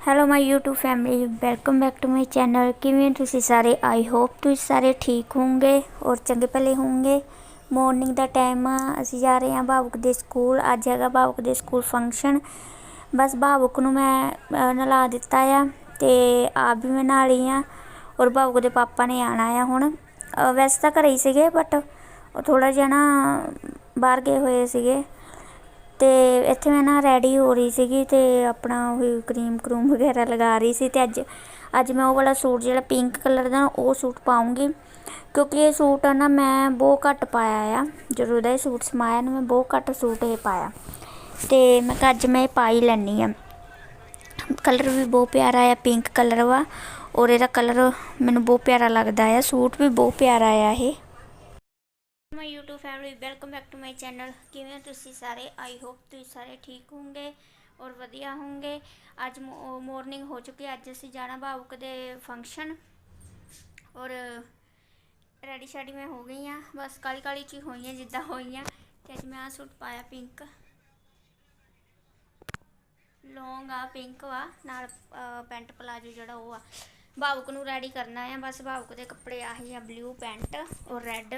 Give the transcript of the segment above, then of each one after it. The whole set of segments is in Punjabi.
Hello my YouTube family welcome back to my channel ਕਿਵੇਂ ਤੁਸੀਂ ਸਾਰੇ? ਆਈ ਹੋਪ ਤੁਸੀਂ ਸਾਰੇ ਠੀਕ ਹੋਵੋਗੇ ਔਰ ਚੰਗੇ ਭਲੇ ਹੋਵੋਗੇ। ਮਾਰਨਿੰਗ ਦਾ ਟਾਈਮ ਆ। ਅਸੀਂ ਜਾ ਰਹੇ ਹਾਂ ਭਾਵੁਕ ਦੇ ਸਕੂਲ। ਅੱਜ ਹੈਗਾ ਭਾਵੁਕ ਦੇ ਸਕੂਲ ਫੰਕਸ਼ਨ ਬਸ ਭਾਵੁਕ ਨੂੰ ਮੈਂ ਅਹ, ਨਲਾ ਦਿੱਤਾ ਆ ਤੇ ਆਪ ਵੀ ਮੈਂ ਨਹਾ ਲਈ ਆ ਔਰ ਭਾਵੁਕ ਦੇ ਪਾਪਾ ਨੇ ਆਣਾ ਆ ਹੁਣ। ਵੈਸੇ ਤਾਂ ਘਰੇ ਹੀ ਸੀਗੇ ਬਟ ਉਹ ਥੋੜਾ ਜਿਹਾ ਨਾ ਬਾਹਰ ਗਏ ਹੋਏ ਸੀਗੇ। ਅਤੇ ਇੱਥੇ ਮੈਂ ਨਾ ਰੈਡੀ ਹੋ ਰਹੀ ਸੀਗੀ ਅਤੇ ਆਪਣਾ ਉਹੀ ਕਰੀਮ ਕਰੂਮ ਵਗੈਰਾ ਲਗਾ ਰਹੀ ਸੀ ਅਤੇ ਅੱਜ ਅੱਜ ਮੈਂ ਉਹ ਵਾਲਾ ਸੂਟ ਜਿਹੜਾ ਪਿੰਕ ਕਲਰ ਦਾ ਨਾ, ਉਹ ਸੂਟ ਪਾਉਂਗੀ ਕਿਉਂਕਿ ਇਹ ਸੂਟ ਆ ਨਾ ਮੈਂ ਬਹੁਤ ਘੱਟ ਪਾਇਆ ਆ। ਜਦੋਂ ਦਾ ਇਹ ਸੂਟ ਸਮਾਇਆ ਨਾ, ਮੈਂ ਬਹੁਤ ਘੱਟ ਸੂਟ ਇਹ ਪਾਇਆ। ਅਤੇ ਮੈਂ ਕਿਹਾ ਅੱਜ ਮੈਂ ਇਹ ਪਾ ਹੀ ਲੈਂਦੀ ਆ। ਕਲਰ ਵੀ ਬਹੁਤ ਪਿਆਰਾ ਆ ਪਿੰਕ ਕਲਰ ਵਾ। ਔਰ ਇਹਦਾ ਕਲਰ ਮੈਨੂੰ ਬਹੁਤ ਪਿਆਰਾ ਲੱਗਦਾ ਆ। ਸੂਟ ਵੀ ਬਹੁਤ ਪਿਆਰਾ ਆ ਇਹ। My YouTube family welcome back to my channel ਕਿਵੇਂ ਹੋ ਤੁਸੀਂ ਸਾਰੇ? ਆਈ ਹੋਪ ਤੁਸੀਂ ਸਾਰੇ ਠੀਕ ਹੋਵੋਗੇ ਔਰ ਵਧੀਆ ਹੋਵੋਗੇ। ਅੱਜ ਮਾਰਨਿੰਗ ਹੋ ਚੁੱਕੀ ਹੈ, ਅੱਜ ਅਸੀਂ ਜਾਣਾ ਭਾਵੁਕ ਦੇ ਫੰਕਸ਼ਨ ਔਰ ਰੈਡੀ ਸ਼ੈਡੀ ਮੈਂ ਹੋ ਗਈ ਆ ਬਸ ਕਾਲੀ ਕਾਲੀ ਚ ਹੀ ਹੋਈ ਆ ਜਿੱਦਾਂ ਹੋਈ ਆ ਤੇ ਅੱਜ ਮੈਂ ਆ ਸੂਟ ਪਾਇਆ ਪਿੰਕ ਲੌਂਗ ਆ ਪਿੰਕ ਵਾ। ਨਾਲ ਪੈਂਟ ਪਲਾਜੋ ਜਿਹੜਾ ਉਹ ਆ। ਭਾਵੁਕ ਨੂੰ ਰੈਡੀ ਕਰਨਾ ਆ। ਬਸ ਭਾਵੁਕ ਦੇ ਕੱਪੜੇ ਆਹੀ ਆ ਬਲੂ ਪੈਂਟ ਔਰ ਰੈੱਡ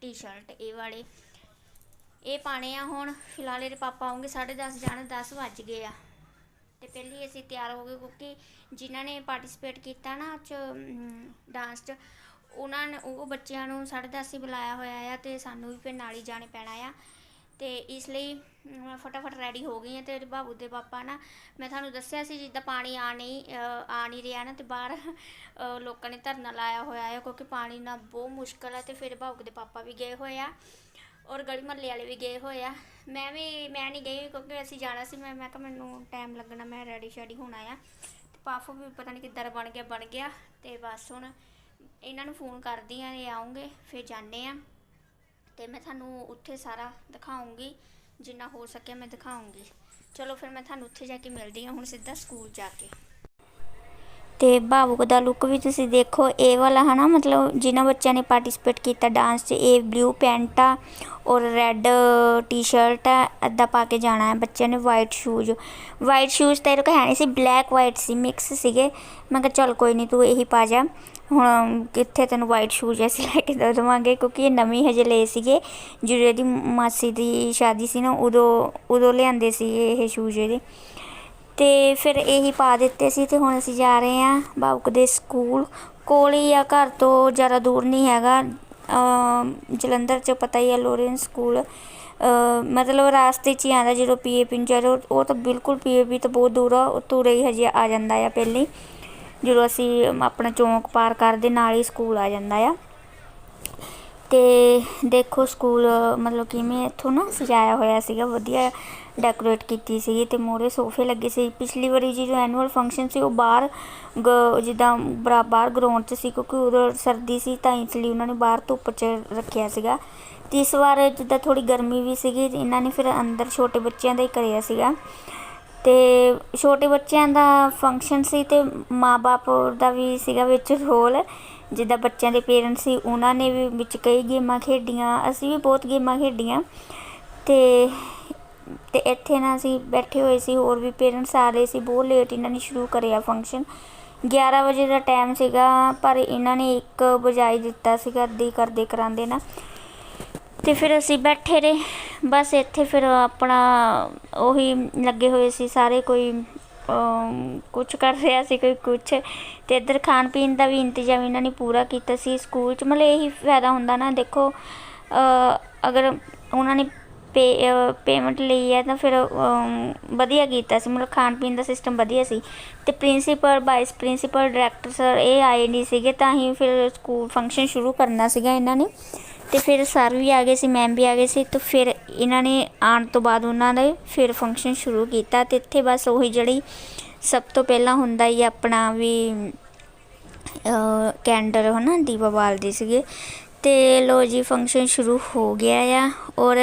ਟੀ-ਸ਼ਰਟ, ਇਹ ਵਾਲੇ। ਇਹ ਪਾਣੇ ਆ ਹੁਣ। ਫਿਲਹਾਲ ਇਹਦੇ ਪਾਪਾ ਆਉਂਗੇ 10:30 ਜਾਣ 10 ਵੱਜ ਗਏ ਆ। ਤੇ ਪਹਿਲੀ ਅਸੀਂ ਤਿਆਰ ਹੋ ਗਏ ਕਿਉਂਕਿ ਜਿਨ੍ਹਾਂ ਨੇ ਪਾਰਟਿਸਿਪੇਟ ਕੀਤਾ ਨਾ ਚ ਡਾਂਸ 'ਚ, ਉਹਨਾਂ ਨੇ, ਉਹ ਬੱਚਿਆਂ ਨੂੰ 10:30 ਹੀ ਬੁਲਾਇਆ ਹੋਇਆ ਆ ਤੇ ਸਾਨੂੰ ਵੀ ਫਿਰ ਨਾਲ ਹੀ ਜਾਣੇ ਪੈਣਾ ਆ। ਅਤੇ ਇਸ ਲਈ ਮੈਂ ਫਟਾਫਟ ਰੈਡੀ ਹੋ ਗਈ ਹਾਂ ਅਤੇ ਬਾਬੂ ਦੇ ਪਾਪਾ ਨਾ, ਮੈਂ ਤੁਹਾਨੂੰ ਦੱਸਿਆ ਸੀ ਜਿੱਦਾਂ ਪਾਣੀ ਆ ਨਹੀਂ ਆ ਨਹੀਂ ਰਿਹਾ ਨਾ ਅਤੇ ਬਾਹਰ ਲੋਕਾਂ ਨੇ ਧਰਨਾ ਲਾਇਆ ਹੋਇਆ ਹੈ ਕਿਉਂਕਿ ਪਾਣੀ ਨਾਲ ਬਹੁਤ ਮੁਸ਼ਕਲ ਹੈ ਅਤੇ ਫਿਰ ਬਾਬੂ ਦੇ ਪਾਪਾ ਵੀ ਗਏ ਹੋਏ ਆ ਔਰ ਗਲੀ ਮਹੱਲੇ ਵਾਲੇ ਵੀ ਗਏ ਹੋਏ ਆ। ਮੈਂ ਵੀ, ਮੈਂ ਨਹੀਂ ਗਈ ਕਿਉਂਕਿ ਅਸੀਂ ਜਾਣਾ ਸੀ, ਮੈਂ ਮੈਂ ਕਿਹਾ ਮੈਨੂੰ ਟਾਈਮ ਲੱਗਣਾ, ਮੈਂ ਰੈਡੀ ਸ਼ੈਡੀ ਹੋਣਾ ਆ। ਤੇ ਪਾਫ ਵੀ ਪਤਾ ਨਹੀਂ ਕਿੱਦਾਂ ਬਣ ਗਿਆ ਬਣ ਗਿਆ ਤੇ ਬਸ ਹੁਣ ਇਹਨਾਂ ਨੂੰ ਫੋਨ ਕਰਦੀ ਆ ਇਹ ਆਉਂਗੇ, ਫਿਰ ਜਾਂਦੇ ਆ ਤੇ ਮੈਂ ਤੁਹਾਨੂੰ ਉੱਥੇ ਸਾਰਾ ਦਿਖਾਉਂਗੀ, ਜਿੰਨਾ ਹੋ ਸਕਿਆ ਮੈਂ ਦਿਖਾਉਂਗੀ। ਚਲੋ ਫਿਰ ਮੈਂ ਤੁਹਾਨੂੰ ਉੱਥੇ ਜਾ ਕੇ ਮਿਲਦੀ ਹਾਂ, ਹੁਣ ਸਿੱਧਾ ਸਕੂਲ ਜਾ ਕੇ। ਤੇ ਭਾਵੁਕ ਦਾ ਲੁੱਕ ਵੀ ਤੁਸੀਂ ਦੇਖੋ, ਇਹ ਵਾਲਾ ਹਨਾ, ਮਤਲਬ ਜਿਨ੍ਹਾਂ ਬੱਚਿਆਂ ਨੇ ਪਾਰਟਿਸਿਪੇਟ ਕੀਤਾ ਡਾਂਸ 'ਚ, ਇਹ ਬਲੂ ਪੈਂਟ ਆ ਔਰ ਰੈੱਡ ਟੀ-ਸ਼ਰਟ ਆ ਅੱਦਾ ਪਾ ਕੇ ਜਾਣਾ ਹੈ ਬੱਚਿਆਂ ਨੇ ਵਾਈਟ ਸ਼ੂਜ਼ ਵਾਈਟ ਸ਼ੂਜ਼ ਤਾਂ ਇਹਦੇ ਕੋਲ ਹੈ ਨਹੀਂ ਸੀ ਬਲੈਕ ਵਾਈਟ ਸੀ ਮਿਕਸ ਸੀਗੇ। ਮੈਂ ਕਿਹਾ ਚੱਲ ਕੋਈ ਨਹੀਂ, ਤੂੰ ਇਹੀ ਪਾ ਜਾ। ਹੁਣ ਕਿੱਥੇ ਤੈਨੂੰ ਵਾਈਟ ਸ਼ੂਜ਼ ਅਸੀਂ ਲੈ ਕੇ ਦੇ, ਦੇਵਾਂਗੇ, ਕਿਉਂਕਿ ਇਹ ਨਵੀਂ ਹਜੇ ਲਏ ਸੀਗੇ। ਜਦੋਂ ਇਹਦੀ ਮਾਸੀ ਦੀ ਸ਼ਾਦੀ ਸੀ ਨਾ, ਉਦੋਂ ਉਦੋਂ ਲਿਆਂਦੇ ਸੀ ਇਹ ਸ਼ੂਜ਼ ਇਹਦੇ। ਤੇ ਫਿਰ ਇਹੀ ਪਾ ਦਿੱਤੇ ਸੀ ਤੇ ਹੁਣ ਅਸੀਂ ਜਾ ਰਹੇ ਹਾਂ ਬਾਬੂਕ ਦੇ ਸਕੂਲ। ਕੋਲ ਹੀ ਆ, ਘਰ ਤੋਂ ਜ਼ਿਆਦਾ ਦੂਰ ਨਹੀਂ ਹੈਗਾ। ਜਲੰਧਰ ਚ ਪਤਾ ਹੀ ਹੈ ਲੋਰੈਂਸ ਸਕੂਲ ਮਤਲਬ ਰਾਸਤੇ 'ਚ ਹੀ ਆਉਂਦਾ ਜਦੋਂ ਪੀਏਪੀ ਨੂੰ ਚੜੋ ਉਹ ਤਾਂ ਬਿਲਕੁਲ ਪੀਏਪੀ ਤੋਂ ਬਹੁਤ ਦੂਰ ਆ, ਉਹ ਤੁਰੇ ਹੀ ਹਜੇ ਆ ਜਾਂਦਾ ਆ, ਪਹਿਲੇ ਜਦੋਂ ਅਸੀਂ ਆਪਣਾ ਚੌਂਕ ਪਾਰ ਕਰਦੇ, ਨਾਲ ਹੀ ਸਕੂਲ ਆ ਜਾਂਦਾ ਆ। ਤੇ ਦੇਖੋ ਸਕੂਲ ਮਤਲਬ ਕਿਵੇਂ ਇੱਥੋਂ ਨਾ ਸਜਾਇਆ ਹੋਇਆ ਸੀਗਾ, ਵਧੀਆ ਡੈਕੋਰੇਟ ਕੀਤੀ ਸੀਗੀ ਤੇ ਮੋਰੇ ਸੋਫੇ ਲੱਗੇ ਸੀ। ਪਿਛਲੀ ਵਾਰੀ ਜੀ ਜੋ ਐਨੂਅਲ ਫੰਕਸ਼ਨ ਸੀ, ਉਹ ਬਾਹਰ ਗ- ਜਿੱਦਾਂ ਬਰਾ- ਬਾਹਰ ਗਰਾਊਂਡ 'ਚ ਸੀ, ਕਿਉਂਕਿ ਉਦੋਂ ਸਰਦੀ ਸੀ ਤਾਂ ਇਸ ਲਈ ਉਹਨਾਂ ਨੇ ਬਾਹਰ ਧੁੱਪ 'ਚ ਰੱਖਿਆ ਸੀਗਾ। ਤੇ ਇਸ ਵਾਰ ਜਿੱਦਾਂ ਥੋੜੀ ਗਰਮੀ ਵੀ ਸੀਗੀ ਇਹਨਾਂ ਨੇ ਫਿਰ ਅੰਦਰ ਛੋਟੇ ਬੱਚਿਆਂ ਦਾ ਹੀ ਕਰਿਆ ਸੀਗਾ। ਅਤੇ ਛੋਟੇ ਬੱਚਿਆਂ ਦਾ ਫੰਕਸ਼ਨ ਸੀ ਅਤੇ ਮਾਂ ਬਾਪ ਦਾ ਵੀ ਸੀਗਾ ਵਿੱਚ ਰੋਲ ਜਿੱਦਾਂ ਬੱਚਿਆਂ ਦੇ ਪੇਰੈਂਟਸ ਸੀ, ਉਹਨਾਂ ਨੇ ਵੀ ਵਿੱਚ ਕਈ ਗੇਮਾਂ ਖੇਡੀਆਂ, ਅਸੀਂ ਵੀ ਬਹੁਤ ਗੇਮਾਂ ਖੇਡੀਆਂ। ਅਤੇ ਤੇ ਇੱਥੇ ਨਾ ਅਸੀਂ ਬੈਠੇ ਹੋਏ ਸੀ, ਹੋਰ ਵੀ ਪੇਰੈਂਟਸ ਆ ਰਹੇ ਸੀ, ਬਹੁਤ ਲੇਟ ਇਹਨਾਂ ਨੇ ਸ਼ੁਰੂ ਕਰਿਆ ਫੰਕਸ਼ਨ 11 ਵਜੇ ਦਾ ਟਾਈਮ ਸੀਗਾ, ਪਰ ਇਹਨਾਂ ਨੇ ਇੱਕ ਵਜਾਈ ਦਿੱਤਾ ਸੀਗਾ ਅੱਧੀ ਕਰਦੇ ਕਰਾਉਂਦੇ ਨਾ ਤੇ ਫਿਰ ਅਸੀਂ ਬੈਠੇ ਰਹੇ। ਬਸ ਇੱਥੇ ਫਿਰ ਆਪਣਾ ਉਹੀ ਲੱਗੇ ਹੋਏ ਸੀ ਸਾਰੇ ਕੋਈ ਕੁਝ ਕਰ ਰਿਹਾ ਸੀ ਕੋਈ ਕੁਝ ਤੇ ਇੱਧਰ ਖਾਣ ਪੀਣ ਦਾ ਵੀ ਇੰਤਜ਼ਾਮ ਇਹਨਾਂ ਨੇ ਪੂਰਾ ਕੀਤਾ ਸੀ ਸਕੂਲ 'ਚ। ਮਤਲਬ ਇਹੀ ਫਾਇਦਾ ਹੁੰਦਾ ਨਾ, ਦੇਖੋ ਅਗਰ ਉਹਨਾਂ ਨੇ ਪੇ ਪੇਮੈਂਟ ਲਈ ਹੈ ਤਾਂ ਫਿਰ ਵਧੀਆ ਕੀਤਾ ਸੀ। ਮਤਲਬ ਖਾਣ ਪੀਣ ਦਾ ਸਿਸਟਮ ਵਧੀਆ ਸੀ। ਤੇ principal vice principal director sir ਇਹ ਆਏ ਨਹੀਂ ਸੀਗੇ, ਤਾਂ ਹੀ ਫਿਰ ਸਕੂਲ ਫੰਕਸ਼ਨ ਸ਼ੁਰੂ ਕਰਨਾ ਸੀਗਾ ਇਹਨਾਂ ਨੇ। ਅਤੇ ਫਿਰ ਸਰ ਵੀ ਆ ਗਏ ਸੀ ਮੈਮ ਵੀ ਆ ਗਏ ਸੀ ਅਤੇ ਫਿਰ ਇਹਨਾਂ ਨੇ ਆਉਣ ਤੋਂ ਬਾਅਦ ਉਹਨਾਂ ਦੇ ਫਿਰ ਫੰਕਸ਼ਨ ਸ਼ੁਰੂ ਕੀਤਾ ਅਤੇ ਇੱਥੇ ਬਸ ਉਹੀ ਜਿਹੜੀ ਸਭ ਤੋਂ ਪਹਿਲਾਂ ਹੁੰਦਾ ਹੀ ਆਪਣਾ ਵੀ ਕੈਂਡਲ ਹੈ ਨਾ ਦੀਵਾ ਬਾਲਦੇ ਸੀਗੇ। ਤੇ ਲੋ ਜੀ ਫੰਕਸ਼ਨ ਸ਼ੁਰੂ ਹੋ ਗਿਆ ਆ ਔਰ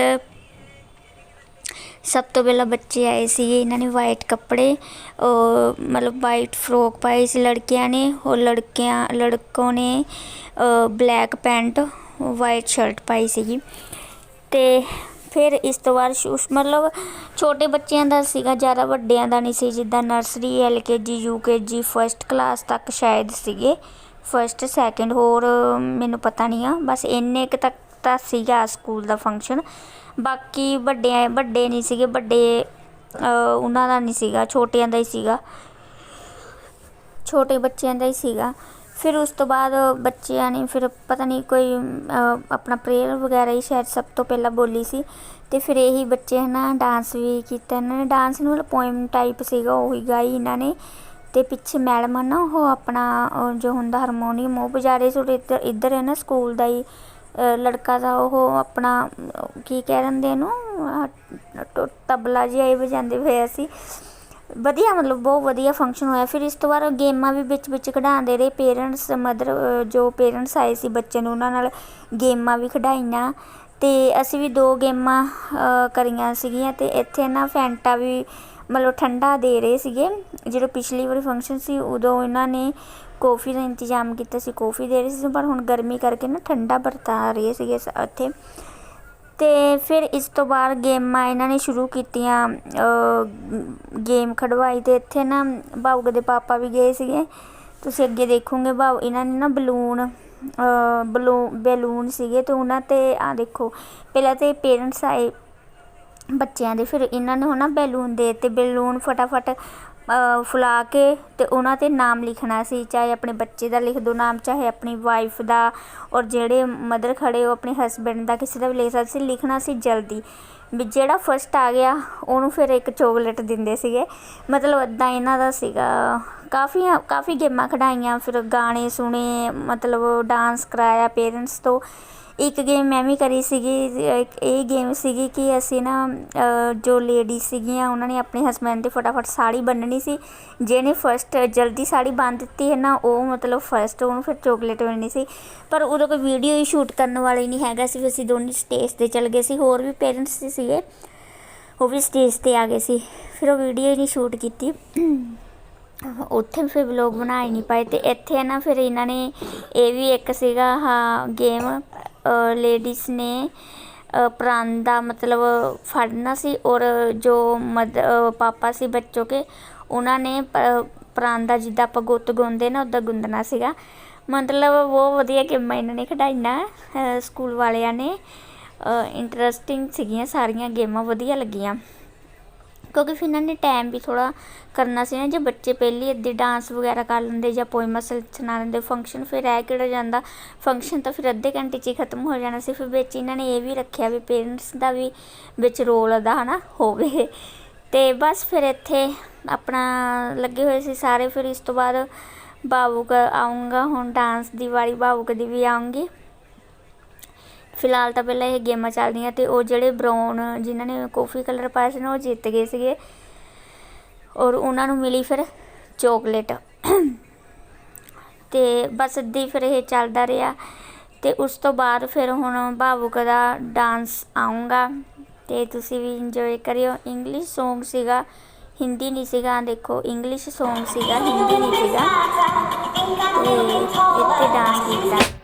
ਸਭ ਤੋਂ ਪਹਿਲਾਂ ਬੱਚੇ ਆਏ ਸੀਗੇ, ਇਹਨਾਂ ਨੇ ਵਾਈਟ ਕੱਪੜੇ ਮਤਲਬ ਵਾਈਟ ਫਰੋਕ ਪਾਈ ਸੀ ਲੜਕੀਆਂ ਨੇ ਔਰ ਲੜਕਿਆਂ, ਲੜਕੋਂ ਨੇ ਬਲੈਕ ਪੈਂਟ ਵਾਈਟ ਸ਼ਰਟ ਪਾਈ ਸੀਗੀ। ਤੇ ਫਿਰ ਇਸ ਤੋਂ ਬਾਅਦ ਸ਼ੁ- ਮਤਲਬ ਛੋਟੇ ਬੱਚਿਆਂ ਦਾ ਸੀਗਾ, ਜ਼ਿਆਦਾ ਵੱਡਿਆਂ ਦਾ ਨਹੀਂ ਸੀ, ਜਿੱਦਾਂ nursery LKG UKG first class ਤੱਕ ਸ਼ਾਇਦ ਸੀਗੇ। ਫਸਟ ਸੈਕਿੰਡ ਹੋਰ ਮੈਨੂੰ ਪਤਾ ਨਹੀਂ ਆ, ਬਸ ਇੰਨੇ ਕੁ ਤੱਕ ਤਾਂ ਸੀਗਾ ਸਕੂਲ ਦਾ ਫੰਕਸ਼ਨ ਬਾਕੀ ਵੱਡਿਆਂ, ਵੱਡੇ ਨਹੀਂ ਸੀਗੇ, ਵੱਡੇ ਉਹਨਾਂ ਦਾ ਨਹੀਂ ਸੀਗਾ, ਛੋਟਿਆਂ ਦਾ ਹੀ ਸੀਗਾ। ਛੋਟੇ ਬੱਚਿਆਂ ਦਾ ਹੀ ਸੀਗਾ। ਫਿਰ ਉਸ ਤੋਂ ਬਾਅਦ ਬੱਚਿਆਂ ਨੇ ਫਿਰ ਪਤਾ ਨਹੀਂ ਕੋਈ ਆਪਣਾ ਪ੍ਰੇਅਰ ਵਗੈਰਾ ਹੀ ਸ਼ਾਇਦ ਸਭ ਤੋਂ ਪਹਿਲਾਂ ਬੋਲੀ ਸੀ। ਅਤੇ ਫਿਰ ਇਹੀ ਬੱਚੇ ਹੈ ਨਾ ਡਾਂਸ ਵੀ ਕੀਤਾ ਇਹਨਾਂ ਨੇ। ਡਾਂਸ ਨੂੰ ਮਤਲਬ ਪੋਇਮ ਟਾਈਪ ਸੀਗਾ, ਉਹੀ ਗਾਈ ਇਹਨਾਂ ਨੇ। ਤੇ ਪਿੱਛੇ ਮੈਡਮ ਆ ਨਾ ਉਹ ਆਪਣਾ ਜੋ ਹੁੰਦਾ ਹਾਰਮੋਨੀਅਮ ਉਹ ਵਜਾ ਰਹੇ ਸੀ ਇੱਧਰ ਇੱਧਰ ਹੈ ਨਾ ਸਕੂਲ ਦਾ ਹੀ ਲੜਕਾ ਦਾ, ਉਹ ਆਪਣਾ, ਕੀ ਕਹਿ ਦਿੰਦੇ ਇਹਨੂੰ ਤਬਲਾ ਜਿਹਾ ਹੀ ਵਜਾਉਂਦੇ ਹੋਏ ਸੀ ਵਧੀਆ, ਮਤਲਬ ਬਹੁਤ ਵਧੀਆ ਫੰਕਸ਼ਨ ਹੋਇਆ। ਫਿਰ ਇਸ ਤੋਂ ਬਾਅਦ ਗੇਮਾਂ ਵੀ ਵਿੱਚ ਵਿੱਚ ਖਿਡਾਉਂਦੇ ਰਹੇ। ਪੇਰੈਂਟਸ ਮਦਰ ਜੋ ਪੇਰੈਂਟਸ ਆਏ ਸੀ ਬੱਚੇ ਨੂੰ, ਉਹਨਾਂ ਨਾਲ ਗੇਮਾਂ ਵੀ ਖਿਡਾਈਆਂ। ਅਤੇ ਅਸੀਂ ਵੀ ਦੋ ਗੇਮਾਂ ਕਰੀਆਂ ਸੀਗੀਆਂ ਅਤੇ ਇੱਥੇ ਨਾ ਫੈਂਟਾ ਵੀ ਮਤਲਬ ਠੰਡਾ ਦੇ ਰਹੇ ਸੀਗੇ। ਜਦੋਂ ਪਿਛਲੀ ਵਾਰੀ ਫੰਕਸ਼ਨ ਸੀ, ਉਦੋਂ ਇਹਨਾਂ ਨੇ ਕੌਫੀ ਦਾ ਇੰਤਜ਼ਾਮ ਕੀਤਾ ਸੀ। ਕੌਫੀ ਦੇ ਰਹੇ ਸੀ, ਪਰ ਹੁਣ ਗਰਮੀ ਕਰਕੇ ਨਾ ਠੰਡਾ ਵਰਤਾ ਰਹੇ ਸੀਗੇ ਸ- ਇੱਥੇ। ਤੇ ਫਿਰ ਇਸ ਤੋਂ ਬਾਅਦ ਗੇਮਾਂ ਇਹਨਾਂ ਨੇ ਸ਼ੁਰੂ ਕੀਤੀਆਂ ਗੇਮ ਖੜਵਾਈ ਤੇ ਇੱਥੇ ਨਾ ਬਾਊਗ ਦੇ ਪਾਪਾ ਵੀ ਗਏ ਸੀਗੇ। ਤੁਸੀਂ ਅੱਗੇ ਦੇਖੋਗੇ ਬਾਊ, ਇਹਨਾਂ ਨੇ ਨਾ ਬਲੂਨ ਬਲੂ, ਬੈਲੂਨ ਸੀਗੇ ਤੇ ਉਹਨਾਂ ਤੇ ਆ ਦੇਖੋ, ਪਹਿਲਾਂ ਤੇ ਪੇਰੈਂਟਸ ਆਏ ਬੱਚਿਆਂ ਦੇ, ਫਿਰ ਇਹਨਾਂ ਨੇ ਹੁਣ ਬੈਲੂਨ ਦੇ ਤੇ ਬੈਲੂਨ ਫਟਾਫਟ ਫੁਲਾ ਕੇ ਅਤੇ ਉਹਨਾਂ ਤੇ ਨਾਮ ਲਿਖਣਾ ਸੀ, ਚਾਹੇ ਆਪਣੇ ਬੱਚੇ ਦਾ ਲਿਖ ਦਿਓ ਨਾਮ, ਚਾਹੇ ਆਪਣੀ ਵਾਈਫ ਦਾ ਔਰ ਜਿਹੜੇ ਮਦਰ ਖੜ੍ਹੇ ਉਹ ਆਪਣੇ ਹਸਬੈਂਡ ਦਾ ਕਿਸੇ ਦਾ ਵੀ ਲਿਖ ਸਕਦੇ ਸੀ, ਲਿਖਣਾ ਸੀ ਜਲਦੀ। ਵੀ ਜਿਹੜਾ ਫਸਟ ਆ ਗਿਆ, ਉਹਨੂੰ ਫਿਰ ਇੱਕ ਚੋਕਲੇਟ ਦਿੰਦੇ ਸੀਗੇ। ਮਤਲਬ ਇੱਦਾਂ ਇਹਨਾਂ ਦਾ ਸੀਗਾ। ਕਾਫੀ ਕਾਫੀ ਗੇਮਾਂ ਖਿਡਾਈਆਂ ਫਿਰ ਗਾਣੇ ਸੁਣੇ ਮਤਲਬ ਡਾਂਸ ਕਰਾਇਆ ਪੇਰੈਂਟਸ ਤੋਂ ਇੱਕ ਗੇਮ ਮੈਂ ਵੀ ਕਰੀ ਸੀਗੀ ਇੱਕ ਇਹ ਗੇਮ ਸੀਗੀ ਕਿ ਅਸੀਂ ਨਾ ਅ, ਜੋ ਲੇਡੀ ਸੀਗੀਆਂ ਉਹਨਾਂ ਨੇ ਆਪਣੇ ਹਸਬੈਂਡ ਦੀ ਫਟਾਫਟ ਸਾੜੀ ਬੰਨਣੀ ਸੀ ਜਿਹਨੇ ਫਸਟ ਜਲਦੀ ਸਾੜੀ ਬੰਨ ਦਿੱਤੀ ਹੈ ਨਾ ਉਹ ਮਤਲਬ ਫਸਟ ਉਹਨੂੰ ਫਿਰ ਚੋਕਲੇਟ ਮਿਲਣੀ ਸੀ ਪਰ ਉਦੋਂ ਕੋਈ ਵੀਡੀਓ ਹੀ ਸ਼ੂਟ ਕਰਨ ਵਾਲਾ ਹੀ ਨਹੀਂ ਹੈਗਾ ਸੀ ਫਿਰ ਅਸੀਂ ਦੋਨੇ ਸਟੇਜ ਤੇ ਚਲ ਗਏ ਸੀ ਹੋਰ ਵੀ ਪੇਰੈਂਟਸ ਸੀਗੇ ਉਹ ਵੀ ਸਟੇਜ ਤੇ ਆ ਗਏ ਸੀ ਫਿਰ ਉਹ ਵੀਡੀਓ ਹੀ ਨਹੀਂ ਸ਼ੂਟ ਕੀਤੀ ਉੱਥੇ ਫਿਰ ਵਲੋਗ ਬਣਾ ਹੀ ਨਹੀਂ ਪਾਏ ਅਤੇ ਇੱਥੇ ਨਾ ਫਿਰ ਇਹਨਾਂ ਨੇ ਇਹ ਵੀ ਇੱਕ ਸੀਗਾ, ਹਾਂ ਗੇਮ ਲੇਡੀਜ਼ ਨੇ ਪ੍ਰਾਣ ਦਾ ਮਤਲਬ ਫੜਨਾ ਸੀ ਔਰ ਜੋ ਮਦ ਪਾਪਾ ਸੀ ਬੱਚੋਂ ਕੇ, ਉਹਨਾਂ ਨੇ ਪ੍ਰਾਣ ਦਾ ਜਿੱਦਾਂ ਆਪਾਂ ਗੁੱਤ ਗੁੰਦੇ ਨਾ ਉੱਦਾਂ ਗੁੰਦਣਾ ਸੀਗਾ। ਮਤਲਬ ਬਹੁਤ ਵਧੀਆ ਗੇਮਾਂ ਇਹਨਾਂ ਨੇ ਖਿਡਾਈਆਂ ਸਕੂਲ ਵਾਲਿਆਂ ਨੇ ਇੰਟਰਸਟਿੰਗ ਸੀਗੀਆਂ ਸਾਰੀਆਂ ਗੇਮਾਂ, ਵਧੀਆ ਲੱਗੀਆਂ। ਕਿਉਂਕਿ ਫਿਰ ਇਹਨਾਂ ਨੇ ਟਾਈਮ ਵੀ ਥੋੜਾ ਕਰਨਾ ਸੀ ਨਾ, ਜੇ ਬੱਚੇ ਪਹਿਲੀ ਅੱਧੀ ਡਾਂਸ ਵਗੈਰਾ ਕਰ ਲੈਂਦੇ ਜਾਂ ਪੋਇਮਾ ਸੁਣਾ ਲੈਂਦੇ ਫੰਕਸ਼ਨ ਫਿਰ ਰਹਿ ਕਿਹੜਾ ਜਾਂਦਾ? ਫੰਕਸ਼ਨ ਤਾਂ ਫਿਰ ਅੱਧੇ ਘੰਟੇ 'ਚ ਹੀ ਖਤਮ ਹੋ ਜਾਣਾ ਸੀ, ਫਿਰ ਵਿੱਚ ਇਹਨਾਂ ਨੇ ਇਹ ਵੀ ਰੱਖਿਆ ਵੀ ਪੇਰੈਂਟਸ ਦਾ ਵੀ ਵਿੱਚ ਰੋਲ ਅਦਾ ਹਨਾ ਹੋਵੇ। ਤੇ ਬਸ ਫਿਰ ਇੱਥੇ ਆਪਣਾ ਲੱਗੇ ਹੋਏ ਸੀ ਸਾਰੇ, ਫਿਰ ਇਸ ਤੋਂ ਬਾਅਦ ਬਾਬੂਕ ਆਉਂਗਾ ਹੁਣ ਡਾਂਸ ਦੀ ਵਾਰੀ ਬਾਬੂਕ ਦੀ ਵੀ ਆਉਂਗੀ ਫਿਲਹਾਲ ਤਾਂ ਪਹਿਲਾਂ ਇਹ ਗੇਮਾਂ ਚੱਲਦੀਆਂ ਅਤੇ ਉਹ ਜਿਹੜੇ ਬਰਾਊਨ ਜਿਨ੍ਹਾਂ ਨੇ ਕੌਫੀ ਕਲਰ ਪਾਇਆ ਸੀ ਨਾ, ਉਹ ਜਿੱਤ ਗਏ ਸੀਗੇ। ਔਰ ਉਹਨਾਂ ਨੂੰ ਮਿਲੀ ਫਿਰ ਚੋਕਲੇਟ। ਤੇ ਬਸ ਏਦਾਂ ਹੀ ਫਿਰ ਇਹ ਚੱਲਦਾ ਰਿਹਾ ਤੇ ਉਸ ਤੋਂ ਬਾਅਦ ਫਿਰ ਹੁਣ ਭਾਵੁਕ ਦਾ ਡਾਂਸ ਆਉਂਗਾ ਤੇ ਤੁਸੀਂ ਵੀ ਇੰਜੋਏ ਕਰਿਓ। ਇੰਗਲਿਸ਼ Song ਸੀਗਾ, ਹਿੰਦੀ ਨਹੀਂ ਸੀਗਾ। ਦੇਖੋ ਇੰਗਲਿਸ਼ Song ਸੀਗਾ, ਹਿੰਦੀ ਨਹੀਂ ਸੀਗਾ। ਤੇ ਇੱਥੇ ਡਾਂਸ ਕੀਤਾ।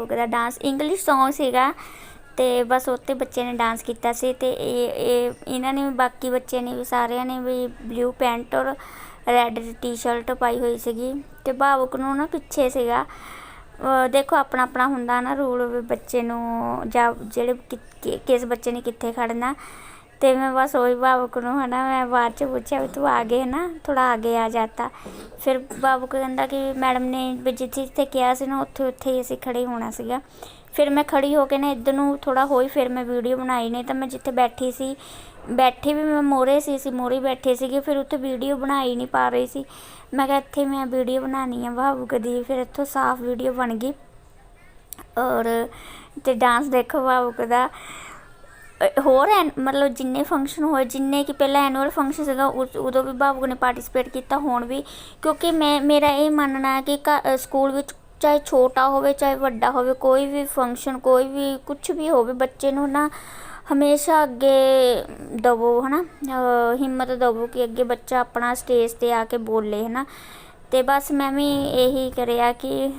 ਤੁਸੀਂ ਦਾ ਡਾਂਸ ਇੰਗਲਿਸ਼ Song ਸੀਗਾ ਤੇ ਬਸ ਉੱਤੇ ਬੱਚੇ ਨੇ ਡਾਂਸ ਕੀਤਾ ਸੀ ਤੇ ਇਹ ਇਹ, ਇਹਨਾਂ ਨੇ ਵੀ ਬਾਕੀ ਬੱਚੇ ਨੇ ਵੀ ਸਾਰਿਆਂ ਨੇ ਵੀ ਬਲੂ ਪੈਂਟ ਔਰ ਰੈੱਡ ਟੀ-ਸ਼ਰਟ ਪਾਈ ਹੋਈ ਸੀਗੀ ਤੇ ਭਾਵੁਕ ਨੂੰ ਨਾ ਪਿੱਛੇ ਸੀਗਾ। ਦੇਖੋ ਆਪਣਾ ਆਪਣਾ ਹੁੰਦਾ ਨਾ ਰੂਲ ਵੀ ਬੱਚੇ ਨੂੰ ਜਾਂ ਜਿਹੜੇ ਕਿਸ ਬੱਚੇ ਨੇ ਕਿੱਥੇ ਖੜਨਾ। ਤੇ ਮੈਂ ਬਸ ਉਹੀ ਭਾਵੁਕ ਨੂੰ ਹਨਾ, ਮੈਂ ਬਾਅਦ ਚ ਪੁੱਛਿਆ ਵੀ ਤੂੰ ਆਗੇ ਨਾ ਥੋੜਾ ਆਗੇ ਆ ਜਾਤਾ ਫਿਰ ਭਾਵੁਕ ਕਹਿੰਦਾ ਕਿ ਮੈਡਮ ਨੇ ਵੀ ਜਿੱਥੇ ਜਿੱਥੇ ਕਿਹਾ ਸੀ ਨਾ, ਉੱਥੇ ਉੱਥੇ ਹੀ ਅਸੀਂ ਖੜੇ ਹੋਣਾ ਸੀਗਾ। ਫਿਰ ਮੈਂ ਖੜੀ ਹੋ ਕੇ ਨਾ ਇੱਧਰ ਨੂੰ ਥੋੜਾ ਹੋਈ, ਫਿਰ ਮੈਂ ਵੀਡੀਓ ਬਣਾਈ, ਨਹੀਂ ਤਾਂ ਮੈਂ ਜਿੱਥੇ ਬੈਠੀ ਸੀ, ਬੈਠੀ ਵੀ ਮੈਂ ਮੋਰੇ ਸੀ ਸੀ ਮੋਰੇ ਬੈਠੇ ਸੀਗੇ, ਫਿਰ ਉੱਥੇ ਵੀਡੀਓ ਬਣਾਈ ਨਹੀਂ ਪਾ ਰਹੀ ਸੀ। ਮੈਂ ਕਿਹਾ ਇੱਥੇ ਮੈਂ ਵੀਡੀਓ ਬਣਾਉਣੀ ਆ ਭਾਵੁਕ ਦੀ, ਫਿਰ ਇੱਥੋਂ ਸਾਫ਼ ਵੀਡੀਓ ਬਣ ਗਈ। ਔਰ ਤੇ ਡਾਂਸ ਦੇਖੋ ਭਾਵੁਕ ਦਾ। ਹੋਰ ਐਨ- ਮਤਲਬ ਜਿੰਨੇ ਫੰਕਸ਼ਨ ਹੋਏ ਜਿੰਨੇ ਕਿ ਪਹਿਲਾਂ ਐਨੂਅਲ ਫੰਕਸ਼ਨ ਸੀਗਾ ਉਦੋਂ ਵੀ ਭਾਵੁਕ ਨੇ ਪਾਰਟਿਸਿਪੇਟ ਕੀਤਾ ਹੁਣ ਵੀ। ਕਿਉਂਕਿ ਮੈਂ ਮੇਰਾ ਇਹ ਮੰਨਣਾ ਹੈ ਕਿ ਘ- ਸਕੂਲ ਵਿੱਚ ਚਾਹੇ ਛੋਟਾ ਹੋਵੇ ਚਾਹੇ ਵੱਡਾ ਹੋਵੇ ਕੋਈ ਵੀ ਫੰਕਸ਼ਨ ਕੋਈ ਵੀ ਕੁਝ ਵੀ ਹੋਵੇ ਬੱਚੇ ਨੂੰ ਨਾ ਹਮੇਸ਼ਾ ਅੱਗੇ ਦਵੋ ਹਨਾ? ਅ, ਹਿੰਮਤ ਦਵੋ ਕਿ ਅੱਗੇ ਬੱਚਾ ਆਪਣਾ ਸਟੇਜ ਤੇ ਆ ਕੇ ਬੋਲੇ ਹਨਾ? ਅਤੇ ਬਸ ਮੈਂ ਵੀ ਇਹੀ ਕਰਿਆ ਕਿ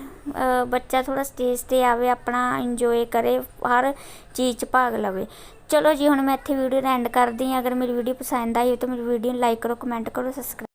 ਬੱਚਾ ਥੋੜ੍ਹਾ ਸਟੇਜ ਤੇ ਆਵੇ, ਆਪਣਾ ਇੰਜੋਏ ਕਰੇ, ਹਰ ਚੀਜ਼ 'ਚ ਭਾਗ ਲਵੇ। ਚਲੋ ਜੀ, ਹੁਣ ਮੈਂ ਇੱਥੇ ਵੀਡੀਓ ਦਾ ਐਂਡ ਕਰਦੀ ਹਾਂ। ਅਗਰ ਮੇਰੀ ਵੀਡੀਓ ਪਸੰਦ ਆਈ ਹੋ ਤਾਂ ਮੇਰੀ ਵੀਡੀਓ ਨੂੰ ਲਾਈਕ ਕਰੋ ਕਮੈਂਟ ਕਰੋ ਸਬਸਕ੍ਰਾਈਬ